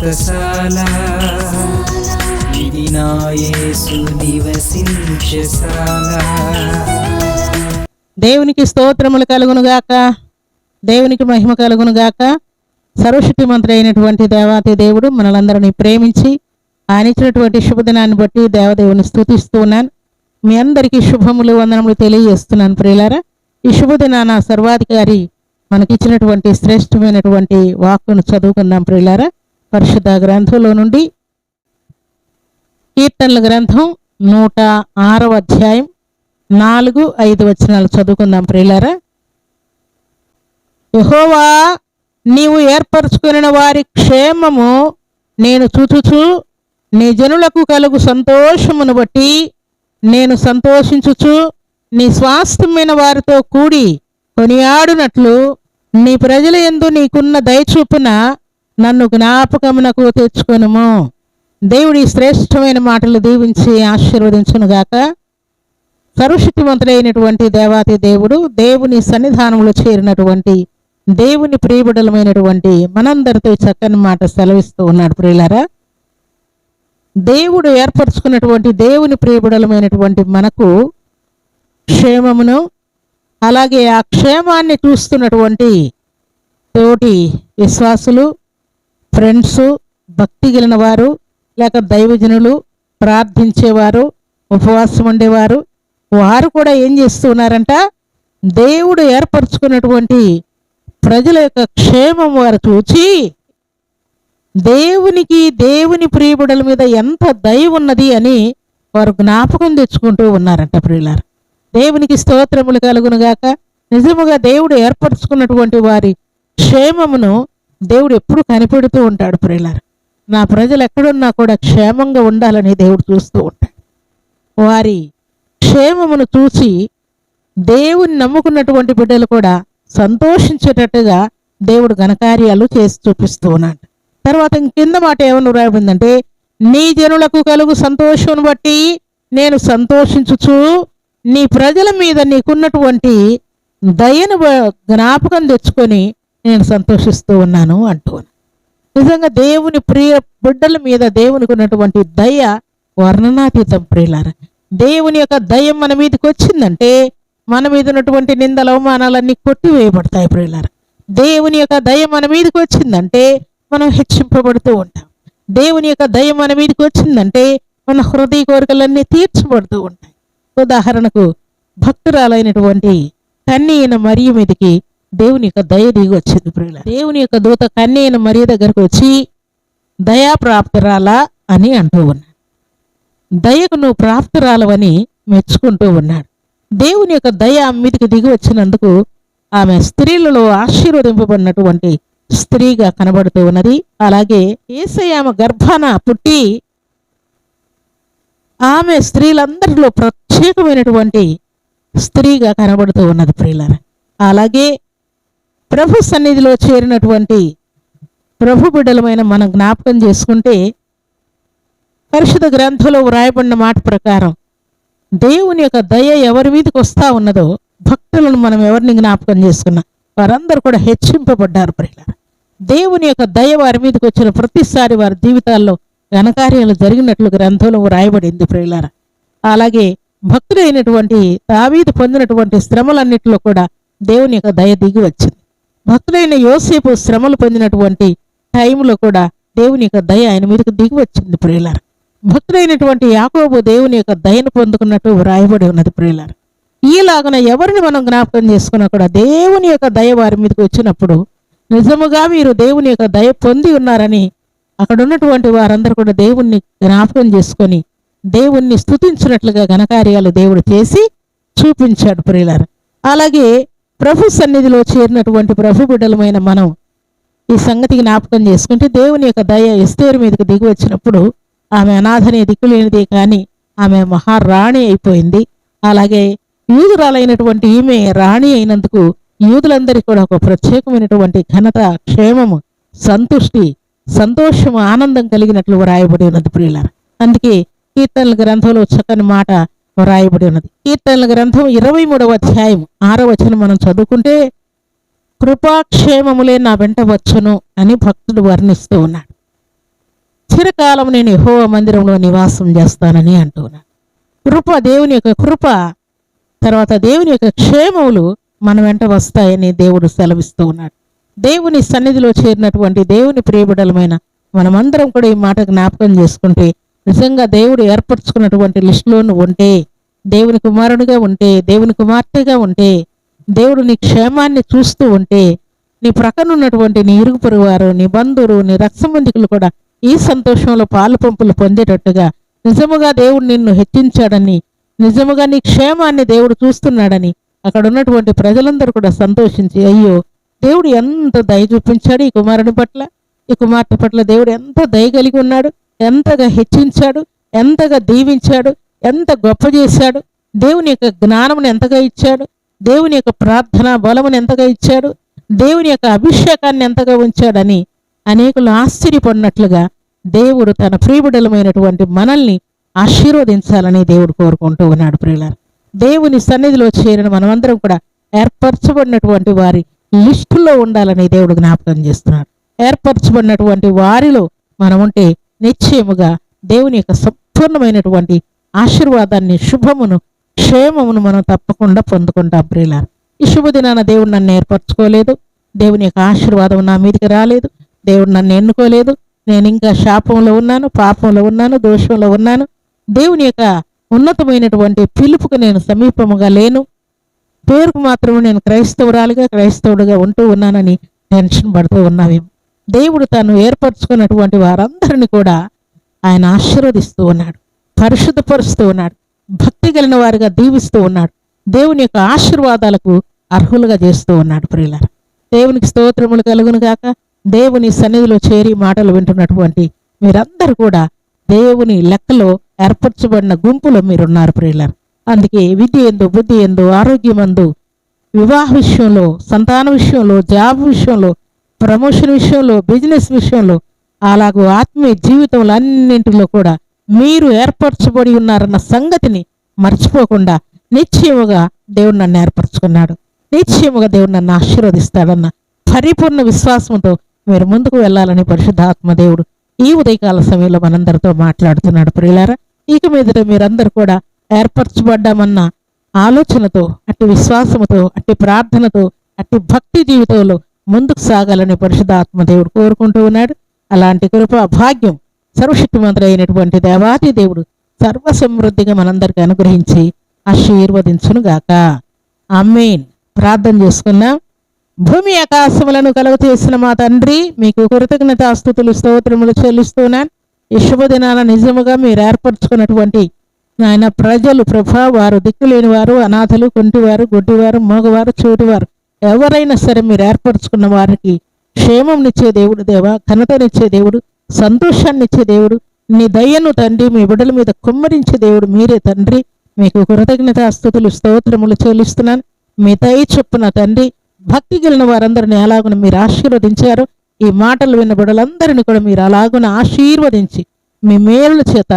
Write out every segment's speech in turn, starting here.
వ్రతశాల ఇది నా యేసు నివసించశాల దేవునికి స్తోత్రములు కలుగును గాక. దేవునికి మహిమ కలుగును గాక. సర్వశక్తి మంత్రి అయినటువంటి దేవాతి దేవుడు మనలందరినీ ప్రేమించి ఆయన ఇచ్చినటువంటి శుభదినాన్ని బట్టి దేవదేవుని స్తుతిస్తూ ఉన్నాను. మీ అందరికీ శుభములు వందనములు తెలియజేస్తున్నాను ప్రియులారా. ఈ శుభదినాన సర్వాధికారి మనకిచ్చినటువంటి శ్రేష్టమైనటువంటి వాక్కును చదువుకుందాం ప్రియులారా. పరిశుద్ధ గ్రంథంలో నుండి కీర్తనల గ్రంథం నూట ఆరవ అధ్యాయం నాలుగు ఐదు వచనాలు చదువుకుందాం ప్రియులారా. యహోవా నీవు ఏర్పరచుకున్న వారి క్షేమము నేను చూచుచు నీ జనులకు కలుగు సంతోషమును బట్టి నేను సంతోషించుచు నీ స్వాస్థ్యమైన వారితో కూడి కొనియాడునట్లు నీ ప్రజల ఎందు నీకున్న దయచూపున నన్ను జ్ఞాపకమునకు తెచ్చుకొనుము. దేవుడి శ్రేష్టమైన మాటలు దీవించి ఆశీర్వదించునుగాక. సర్వశక్తివంతుడైనటువంటి దేవాతి దేవుడు దేవుని సన్నిధానంలో చేరినటువంటి దేవుని ప్రియబడలమైనటువంటి మనందరితో చక్కని మాట సెలవిస్తూ ఉన్నాడు ప్రియులారా. దేవుడు ఏర్పరచుకున్నటువంటి దేవుని ప్రియబిడలమైనటువంటి మనకు క్షేమమును అలాగే ఆ క్షేమాన్ని చూస్తున్నటువంటి తోటి విశ్వాసులు ఫ్రెండ్స్ భక్తి గెలిన వారు లేక దైవజనులు ప్రార్థించేవారు ఉపవాసం ఉండేవారు వారు కూడా ఏం చేస్తున్నారంట? దేవుడు ఏర్పరచుకున్నటువంటి ప్రజల యొక్క క్షేమం వారు చూచి దేవునికి దేవుని ప్రియబుడల మీద ఎంత దయ ఉన్నది అని వారు జ్ఞాపకం తెచ్చుకుంటూ ఉన్నారంట ప్రియులారు. దేవునికి స్తోత్రములు కలుగునుగాక. నిజముగా దేవుడు ఏర్పరచుకున్నటువంటి వారి క్షేమమును దేవుడు ఎప్పుడు కనిపెడుతూ ఉంటాడు ప్రియులారు. నా ప్రజలు ఎక్కడున్నా కూడా క్షేమంగా ఉండాలని దేవుడు చూస్తూ ఉంటాడు. వారి క్షేమమును చూసి దేవుని నమ్ముకున్నటువంటి బిడ్డలు కూడా సంతోషించేటట్టుగా దేవుడు ఘనకార్యాలు చేసి చూపిస్తూ ఉన్నాడు. తర్వాత కింద మాట ఏమన్నా రాయబడిందంటే నీ జనులకు కలుగు సంతోషం బట్టి నేను సంతోషించుచు నీ ప్రజల మీద నీకున్నటువంటి దయను జ్ఞాపకం తెచ్చుకొని నేను సంతోషిస్తూ ఉన్నాను అంటూ నిజంగా దేవుని ప్రియ బిడ్డల మీద దేవునికి ఉన్నటువంటి దయ వర్ణనాతీతం ప్రియులారా. దేవుని యొక్క దయ మన మీదకి వచ్చిందంటే మన మీద ఉన్నటువంటి నిందల అవమానాలన్నీ కొట్టివేయబడతాయి ప్రియులారా. దేవుని యొక్క దయ మన మీదకి వచ్చిందంటే మనం హెచ్చింపబడుతూ ఉంటాం. దేవుని యొక్క దయ మన మీదకి వచ్చిందంటే మన హృదయ కోరికలన్నీ తీర్చబడుతూ ఉంటాయి. ఉదాహరణకు భక్తురాలైనటువంటి కన్య మరియు మీదకి దేవుని యొక్క దయ దిగి వచ్చింది ప్రియుల దేవుని యొక్క దూత కన్య అయిన మరియ దగ్గరకు వచ్చి దయా ప్రాప్తురాలా అని అంటూ ఉన్నాడు. దయకు నువ్వు ప్రాప్తురాలవని మెచ్చుకుంటూ ఉన్నాడు. దేవుని యొక్క దయ మీదకి దిగి వచ్చినందుకు ఆమె స్త్రీలలో ఆశీర్వదింపబడినటువంటి స్త్రీగా కనబడుతూ ఉన్నది. అలాగే ఏసయ్య ఆమె గర్భాన పుట్టి ఆమె స్త్రీలందరిలో ప్రత్యేకమైనటువంటి స్త్రీగా కనబడుతూ ఉన్నది ప్రియులార. అలాగే ప్రభు సన్నిధిలో చేరినటువంటి ప్రభు బిడ్డలమైన మనం జ్ఞాపకం చేసుకుంటే పరిశుద్ధ గ్రంథంలో వ్రాయబడిన మాట ప్రకారం దేవుని యొక్క దయ ఎవరి మీదకి వస్తా ఉన్నదో భక్తులను మనం ఎవరిని జ్ఞాపకం చేసుకున్నా? వారందరూ కూడా హెచ్చింపబడ్డారు ప్రియులార. దేవుని యొక్క దయ వారి మీదకి వచ్చిన ప్రతిసారి వారి జీవితాల్లో ఘనకార్యాలు జరిగినట్లు గ్రంథంలో వ్రాయబడింది ప్రియులార. అలాగే భక్తుడైనటువంటి దావీదు పొందినటువంటి శ్రమలన్నింటిలో కూడా దేవుని యొక్క దయ దిగి వచ్చింది. భక్తుడైన యోసేపు శ్రమలు పొందినటువంటి టైంలో కూడా దేవుని యొక్క దయ ఆయన మీదకి దిగి వచ్చింది ప్రియులార. భక్తుడైనటువంటి యాకోబు దేవుని యొక్క దయను పొందుకున్నట్టు వ్రాయబడి ఉన్నది ప్రియులారు. ఈలాగన ఎవరిని మనం జ్ఞాపకం చేసుకున్నా కూడా దేవుని యొక్క దయ వారి మీదకి వచ్చినప్పుడు నిజముగా మీరు దేవుని యొక్క దయ పొంది ఉన్నారని అక్కడ ఉన్నటువంటి వారందరూ కూడా దేవుణ్ణి జ్ఞాపకం చేసుకొని దేవుణ్ణి స్తుతించినట్లుగా ఘనకార్యాలు దేవుడు చేసి చూపించాడు ప్రియులారు. అలాగే ప్రభు సన్నిధిలో చేరినటువంటి ప్రభు బిడ్డలమైన మనం ఈ సంగతి జ్ఞాపకం చేసుకుంటే దేవుని యొక్క దయ ఎస్తేరు మీదకి దిగి వచ్చినప్పుడు ఆమె అనాథనే దిక్కులేనిదే కానీ ఆమె మహారాణి అయిపోయింది. అలాగే యూదురాలైనటువంటి ఈమె రాణి అయినందుకు యూదులందరికీ కూడా ఒక ప్రత్యేకమైనటువంటి ఘనత క్షేమము సంతుష్టి సంతోషము ఆనందం కలిగినట్లు వ్రాయబడి ఉన్నది ప్రియుల అందుకే కీర్తనల గ్రంథంలో చక్కని మాట వ్రాయబడి ఉన్నది కీర్తనల గ్రంథం ఇరవై మూడవ అధ్యాయం ఆరో వచనం మనం చదువుకుంటే కృపాక్షేమములే నా వెంట వచ్చును అని భక్తుడు వర్ణిస్తూ ఉన్నాడు. చిరకాలం నేను యెహోవా మందిరంలో నివాసం చేస్తానని అంటున్నాను కృప దేవుని యొక్క కృప తర్వాత దేవుని యొక్క క్షేమములు మన వెంట వస్తాయని దేవుడు సెలవిస్తూ ఉన్నాడు. దేవుని సన్నిధిలో చేరినటువంటి దేవుని ప్రియబిడలమైన మనమందరం కూడా ఈ మాట జ్ఞాపకం చేసుకుంటే నిజంగా దేవుడు ఏర్పరచుకున్నటువంటి లిస్టులో నువ్వు ఉంటే దేవుని కుమారునిగా ఉంటే దేవుని కుమార్తెగా ఉంటే దేవుడు నీ క్షేమాన్ని చూస్తూ ఉంటే నీ ప్రక్కన ఉన్నటువంటి నీ ఇరుగు పొరుగువారు నీ బంధువులు నీ రక్తసంబంధికులు కూడా ఈ సంతోషంలో పాలు పంపులు పొందేటట్టుగా నిజముగా దేవుడు నిన్ను హెచ్చించాడని నిజముగా నీ క్షేమాన్ని దేవుడు చూస్తున్నాడని అక్కడ ఉన్నటువంటి ప్రజలందరూ కూడా సంతోషించి అయ్యో దేవుడు ఎంత దయ చూపించాడు ఈ కుమారుని పట్ల? ఈ కుమార్తె పట్ల దేవుడు ఎంత దయ కలిగి ఉన్నాడు? ఎంతగా హెచ్చించాడు ఎంతగా దీవించాడు ఎంత గొప్ప చేశాడు దేవుని యొక్క జ్ఞానమును ఎంతగా ఇచ్చాడు దేవుని యొక్క ప్రార్థన బలమును ఎంతగా ఇచ్చాడు దేవుని యొక్క అభిషేకాన్ని ఎంతగా ఉంచాడని అనేకులు ఆశ్చర్యపడినట్లుగా దేవుడు తన ప్రియబిడలమైనటువంటి మనల్ని ఆశీర్వదించాలని దేవుడు కోరుకుంటూ ఉన్నాడు ప్రియులారు. దేవుని సన్నిధిలో చేరిన మనమందరం కూడా ఏర్పరచబడినటువంటి వారి లిస్టులో ఉండాలని దేవుడు జ్ఞాపకం చేస్తున్నాడు. ఏర్పరచబడినటువంటి వారిలో మనం ఉంటే నిశ్చయముగా దేవుని యొక్క సంపూర్ణమైనటువంటి ఆశీర్వాదాన్ని శుభమును క్షేమమును మనం తప్పకుండా పొందుకుంటాం ప్రియులారు. ఈ శుభదినాన దేవుడు నన్ను ఏర్పరచుకోలేదు. దేవుని యొక్క ఆశీర్వాదం నా మీదకి రాలేదు. దేవుడు నన్ను ఎన్నుకోలేదు. నేను ఇంకా శాపంలో ఉన్నాను పాపంలో ఉన్నాను దోషంలో ఉన్నాను. దేవుని యొక్క ఉన్నతమైనటువంటి పిలుపుకు నేను సమీపముగా లేను. పేరుకు మాత్రమే నేను క్రైస్తవురాలుగా క్రైస్తవుడిగా ఉంటూ ఉన్నానని టెన్షన్ పడుతూ ఉన్నావేమో. దేవుడు తను ఏర్పరచుకున్నటువంటి వారందరిని కూడా ఆయన ఆశీర్వదిస్తూ ఉన్నాడు పరిశుద్ధపరుస్తూ ఉన్నాడు భక్తి కలిగిన వారిగా దీవిస్తూ ఉన్నాడు దేవుని యొక్క ఆశీర్వాదాలకు అర్హులుగా చేస్తూ ఉన్నాడు ప్రియుల దేవునికి స్తోత్రములు కలుగును గాక. దేవుని సన్నిధిలో చేరి మాటలు వింటున్నటువంటి మీరందరూ కూడా దేవుని లెక్కలో ఏర్పరచబడిన గుంపులో మీరున్నారు ప్రియులారు. అందుకే విద్య ఎందు బుద్ధి ఎందు ఆరోగ్యమందు వివాహ విషయంలో సంతాన విషయంలో జాబ్ విషయంలో ప్రమోషన్ విషయంలో బిజినెస్ విషయంలో అలాగూ ఆత్మీయ జీవితంలో అన్నింటిలో కూడా మీరు ఏర్పరచబడి ఉన్నారన్న సంగతిని మర్చిపోకుండా నిశ్చయముగా దేవుడు నన్ను ఏర్పరచుకున్నాడు. నిశ్చయముగా దేవుడు నన్ను ఆశీర్వదిస్తాడన్న పరిపూర్ణ విశ్వాసంతో మీరు ముందుకు వెళ్ళాలని పరిశుద్ధాత్మ దేవుడు ఈ ఉదయకాల సమయంలో మనందరితో మాట్లాడుతున్నాడు ప్రియులారా. ఇక మీదట మీరందరూ కూడా ఏర్పరచబడ్డామన్న ఆలోచనతో అట్టి విశ్వాసముతో అట్టి ప్రార్థనతో అట్టి భక్తి జీవితంలో ముందుకు సాగాలని పరిశుద్ధాత్మదేవుడు కోరుకుంటూ ఉన్నాడు. అలాంటి కృప భాగ్యం సర్వశక్తిమంతుడు అయినటువంటి దేవాది దేవుడు సర్వసమృద్ధిగా మనందరికీ అనుగ్రహించి ఆశీర్వదించును గాక అమ్మేన్ ప్రార్థన చేసుకున్నాం. భూమి ఆకాశములను కలుగ చేసిన మా తండ్రి మీకు కృతజ్ఞతాస్తుతులు స్తోత్రములు చెల్లిస్తున్నాను. ఈ శుభదినాన నిజముగా మీరు ఏర్పరచుకున్నటువంటి నాయన ప్రజలు ప్రభా వారు దిక్కులేని వారు అనాథలు కుంటివారు గుడ్డివారు మగవారు చోటివారు ఎవరైనా సరే మీరు ఏర్పరచుకున్న వారికి క్షేమంనిచ్చే దేవుడు దేవా ఘనతనిచ్చే దేవుడు సంతోషాన్నిచ్చే దేవుడు నీ దయ్యను తండ్రి మీ బిడ్డల మీద కుమ్మరించే దేవుడు మీరే తండ్రి. మీకు కృతజ్ఞత అస్తుతులు స్తోత్రములు చెల్లిస్తున్నాను. మీ దయ చొప్పున తండ్రి భక్తి గెలిన వారందరిని అలాగున మీరు ఆశీర్వదించారు. ఈ మాటలు విన్న బిడ్డలందరినీ కూడా మీరు అలాగున ఆశీర్వదించి మీ మేలుల చేత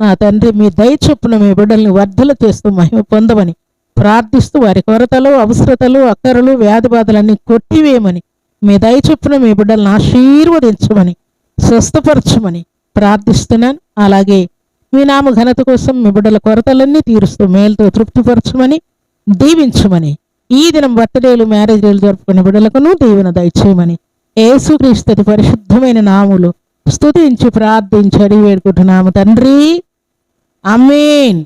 నా తండ్రి మీ దయ చొప్పున మీ బిడ్డల్ని వర్ధలు చేస్తూ మహిమ పొందమని ప్రార్థిస్తూ వారి కొరతలు అవసరతలు అక్కరలు వ్యాధి బాధలన్నీ కొట్టివేయమని మీ దయ చొప్పున మీ బిడ్డలను ఆశీర్వదించమని స్వస్థపరచమని ప్రార్థిస్తున్నాను. అలాగే మీ నామ ఘనత కోసం మీ బిడ్డల కొరతలన్నీ తీరుస్తూ మేలుతో తృప్తిపరచమని దీవించమని ఈ దినం బర్త్డేలు మ్యారేజ్లు జరుపుకునే బిడ్డలకును దీవెన దయచేయమని యేసుక్రీస్తు పరిశుద్ధమైన నాములు స్తుతించి ప్రార్థించి అడిగి వేడుకుంటున్నాము తండ్రి. అమీన్